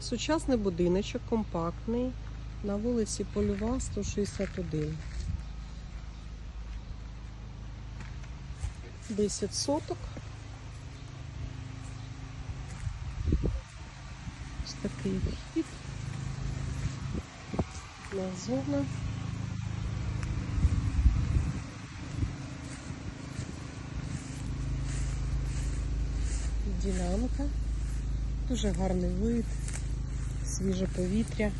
Сучасний будиночок, компактний, на вулиці Польова, 161. 10 соток. Ось такий вхід. На зона. Ділянка. Дуже гарний вид, свіже повітря.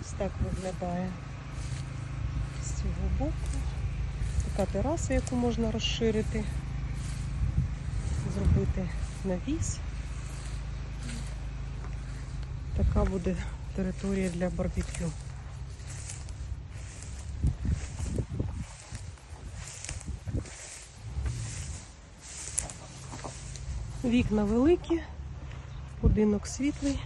Ось так виглядає з цього боку. Така тераса, яку можна розширити, зробити навіс. Така буде територія для барбекю. Вікна великі, будинок світлий.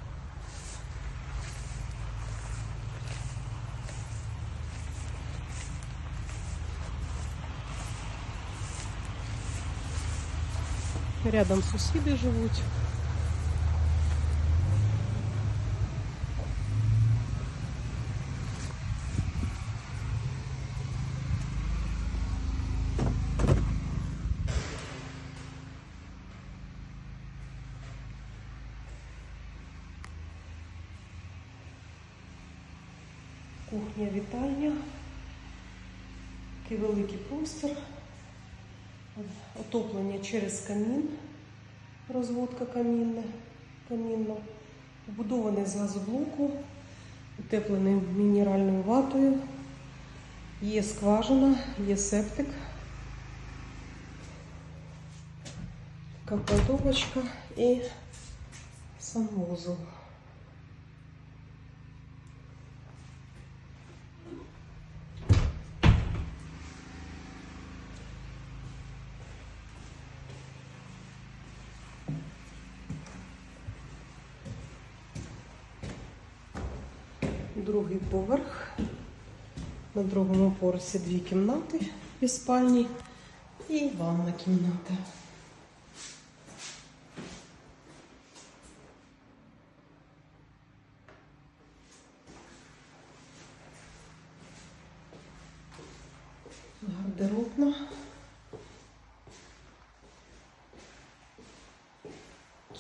Рядом сусіди живуть. Кухня, вітальня. Такий великий простір. Отоплення через камін, розводка камінна, камінна, побудований з газоблоку, утеплений мінеральною ватою, є скважина, є септик, така кладовочка і санвузол. Другий поверх. На другому поверсі дві кімнати і спальні і ванна кімната. Гардеробна.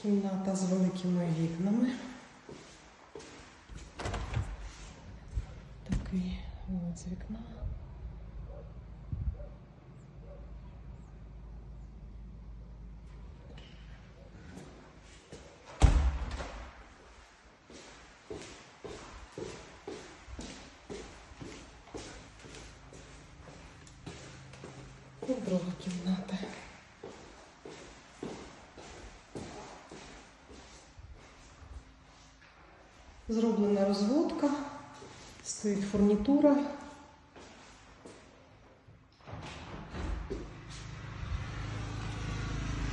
Кімната з великими вікнами. Такий вид з вікна. Друга кімната. Зроблена розводка. Стоїть фурнітура.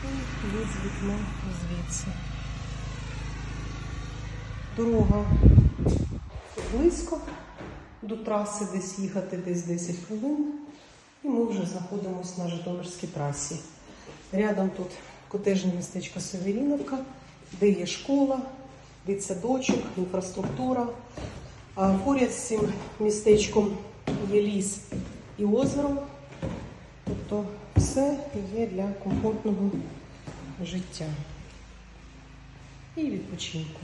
І вид з вікна звідси. Дорога близько. До траси десь їхати десь 10 хвилин. І ми вже знаходимося на Житомирській трасі. Рядом тут котежне містечко Северіновка, де є школа, дитсадочок, інфраструктура. Поряд з цим містечком є ліс і озеро. Тобто все є для комфортного життя і відпочинку.